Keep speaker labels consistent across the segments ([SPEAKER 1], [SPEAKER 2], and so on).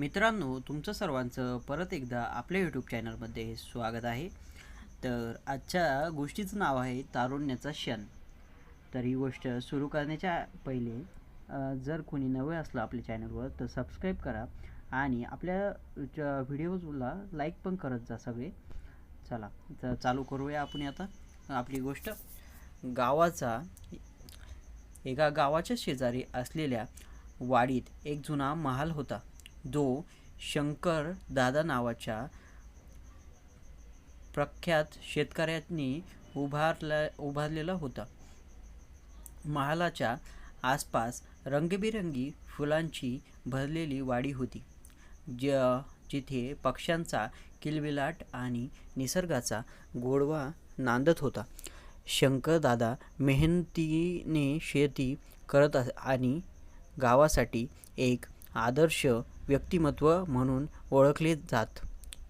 [SPEAKER 1] मित्रांनो तुमचं सर्वांचं परत एकदा आपल्या यूट्यूब चॅनलमध्ये स्वागत आहे. तर आजच्या गोष्टीचं नाव आहे तारुण्याचा क्षण. तर ही गोष्ट सुरू करण्याच्या पहिले जर कोणी नवे असलं आपल्या चॅनलवर तर सबस्क्राईब करा आणि आपल्या व्हिडिओजला लाईक पण करत जा सगळे. चला तर चालू करूया आपण आता आपली गोष्ट. गावाचा एका गावाच्या शेजारी असलेल्या वाडीत एक जुना महाल होता. जो शंकर दादा नावाच्या प्रख्यात शेतकऱ्यांनी उभारला उभारलेला होता. महालाच्या आसपास रंगीबेरंगी फुलांची भरलेली वाडी होती ज जिथे पक्ष्यांचा किलबिलाट आणि निसर्गाचा गोडवा नांदत होता. शंकरदादा मेहनतीने शेती करत आणि गावासाठी एक आदर्श व्यक्तिमत्व म्हणून ओळखले जात.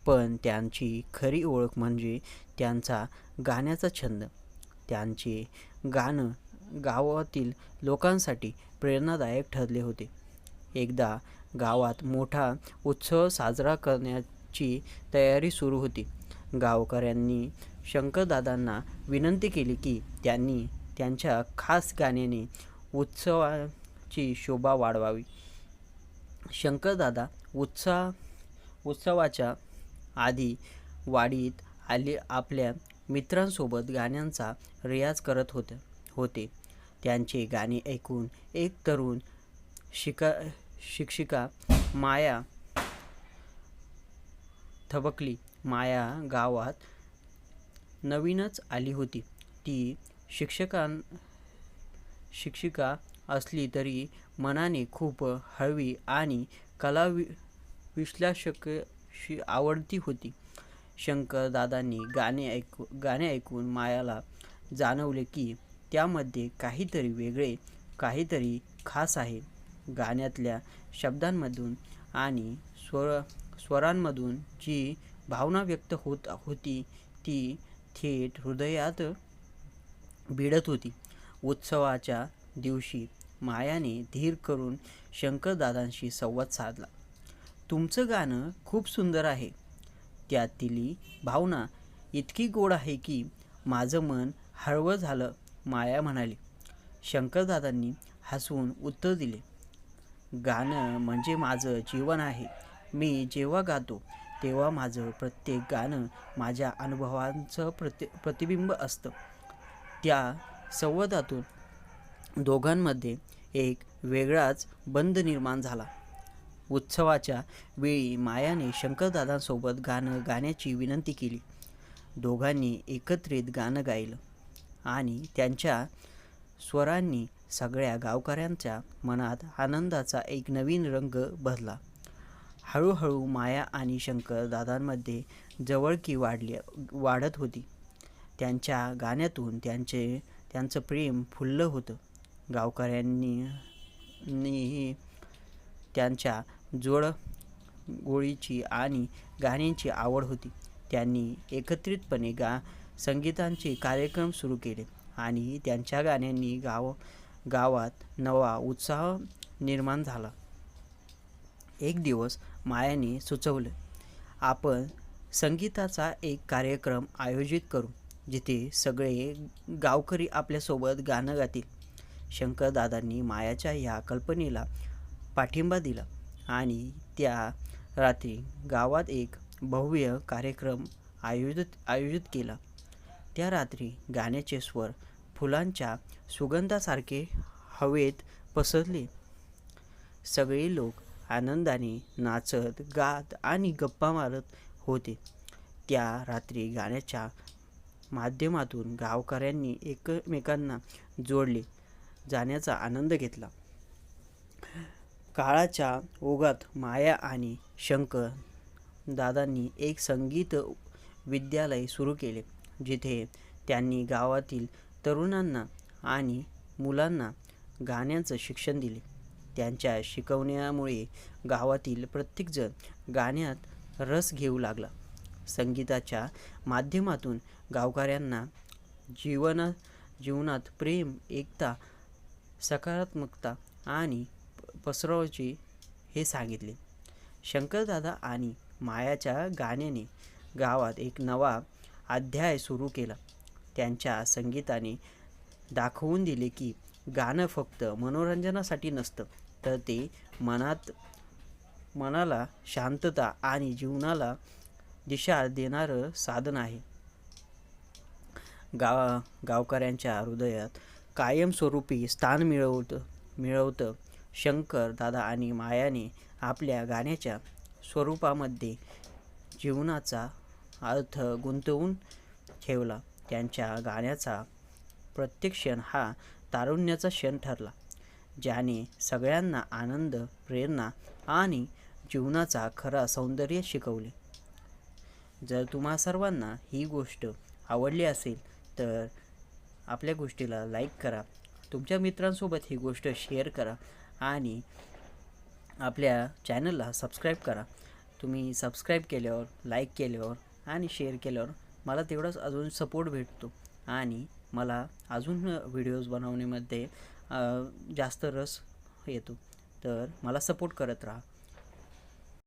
[SPEAKER 1] पण त्यांची खरी ओळख म्हणजे त्यांचा गाण्याचा छंद. त्यांचे गाणं गावातील लोकांसाठी प्रेरणादायक ठरले होते. एकदा गावात मोठा उत्सव साजरा करण्याची तयारी सुरू होती. गावकऱ्यांनी शंकरदादांना विनंती केली की त्यांनी त्यांच्या खास गाण्याने उत्सवाची शोभा वाढवावी. शंकरदादा उत्साह उत्सवाच्या आधी वाडीत आले आपल्या मित्रांसोबत गाण्यांचा रियाज करत होते होते. त्यांचे गाणे ऐकून एक तरुण शिका शिक्षिका माया थबकली. माया गावात नवीनच आली होती. ती शिक्षकां शिक्षिका असली तरी मनाने खूप हळवी आणि कला वि विश्लेषकशी आवडती होती. शंकरदादांनी गाणे ऐकू गाणे ऐकून मायाला जाणवले की त्यामध्ये काहीतरी वेगळे काहीतरी खास आहे. गाण्यातल्या शब्दांमधून आणि स्वर स्वरांमधून जी भावना व्यक्त होत होती ती थेट हृदयात भिडत होती. उत्सवाच्या दिवशी मायाने धीर करून शंकरदादांशी संवाद साधला. तुमचं गाणं खूप सुंदर आहे. त्यातली भावना इतकी गोड आहे की माझं मन हळवं झालं माया म्हणाली. शंकरदादांनी हसवून उत्तर दिले. गाणं म्हणजे माझं जीवन आहे. मी जेव्हा गातो तेव्हा माझं प्रत्येक गाणं माझ्या अनुभवांचं प्रति प्रतिबिंब असतं. त्या संवादातून दोघांमध्ये एक वेगळाच बंध निर्माण झाला. उत्सवाच्या वेळी मायाने शंकरदादांसोबत गाणं गाण्याची विनंती केली. दोघांनी एकत्रित गाणं गायलं आणि त्यांच्या स्वरांनी सगळ्या गावकऱ्यांच्या मनात आनंदाचा एक नवीन रंग भरला. हळूहळू माया आणि शंकर दादांमध्ये जवळकी वाढली वाढत होती. त्यांच्या गाण्यातून त्यांचे त्यांचं प्रेम फुललं होतं. गावकऱ्यांनी त्यांच्या जोड गोळीची आणि गाण्यांची आवड होती. त्यांनी एकत्रितपणे गा संगीतांचे कार्यक्रम सुरू केले आणि त्यांच्या गाण्यांनी गाव गावात नवा उत्साह निर्माण झाला. एक दिवस मायाने सुचवलं आपण संगीताचा एक कार्यक्रम आयोजित करू जिथे सगळे गावकरी आपल्यासोबत गाणं गातील. शंकरदादांनी मायाच्या ह्या कल्पनेला पाठिंबा दिला आणि त्या रात्री गावात एक भव्य कार्यक्रम आयोजित आयोजित केला. त्या रात्री गाण्याचे स्वर फुलांच्या सुगंधासारखे हवेत पसरले. सगळे लोक आनंदाने नाचत गात आणि गप्पा मारत होते. त्या रात्री गाण्याच्या माध्यमातून गावकऱ्यांनी एकमेकांना जोडले. जाण्याचा आनंद घेतला. काळाच्या ओघात माया आणि शंकर दादांनी एक संगीत विद्यालय सुरू केले जिथे त्यांनी गावातील तरुणांना आणि मुलांना गाण्याचं शिक्षण दिले. त्यांच्या शिकवण्यामुळे गावातील प्रत्येकजण गाण्यात रस घेऊ लागला. संगीताच्या माध्यमातून गावकऱ्यांना जीवन जीवनात प्रेम एकता सकारात्मकता आणि प- पसरवायची हे सांगितले. शंकरदादा आणि मायाच्या गाण्याने गावात एक नवा अध्याय सुरू केला. त्यांच्या संगीताने दाखवून दिले की गाणं फक्त मनोरंजनासाठी नसतं तर ते मनात मनाला शांतता आणि जीवनाला दिशा देणारं साधन आहे. गाव गावकऱ्यांच्या हृदयात कायमस्वरूपी स्थान मिळवतं मिळवतं शंकर दादा आणि मायाने आपल्या गाण्याच्या स्वरूपामध्ये जीवनाचा अर्थ गुंतवून ठेवला. त्यांच्या गाण्याचा प्रत्येक क्षण हा तारुण्याचा क्षण ठरला ज्याने सगळ्यांना आनंद प्रेरणा आणि जीवनाचा खरा सौंदर्य शिकवले. जर तुम्हा सर्वांना ही गोष्ट आवडली असेल तर आपल्या गोष्टीला लाईक करा. तुमच्या मित्रांसोबत ही गोष्ट शेअर करा आणि आपल्या चॅनलला सबस्क्राईब करा. तुम्ही सबस्क्राईब केल्यावर लाईक केल्यावर आणि शेअर केल्यावर मला तेवढाच अजून सपोर्ट भेटतो. आणि मला अजून व्हिडिओज बनवण्यामध्ये जास्त रस येतो. तर मला सपोर्ट करत राहा.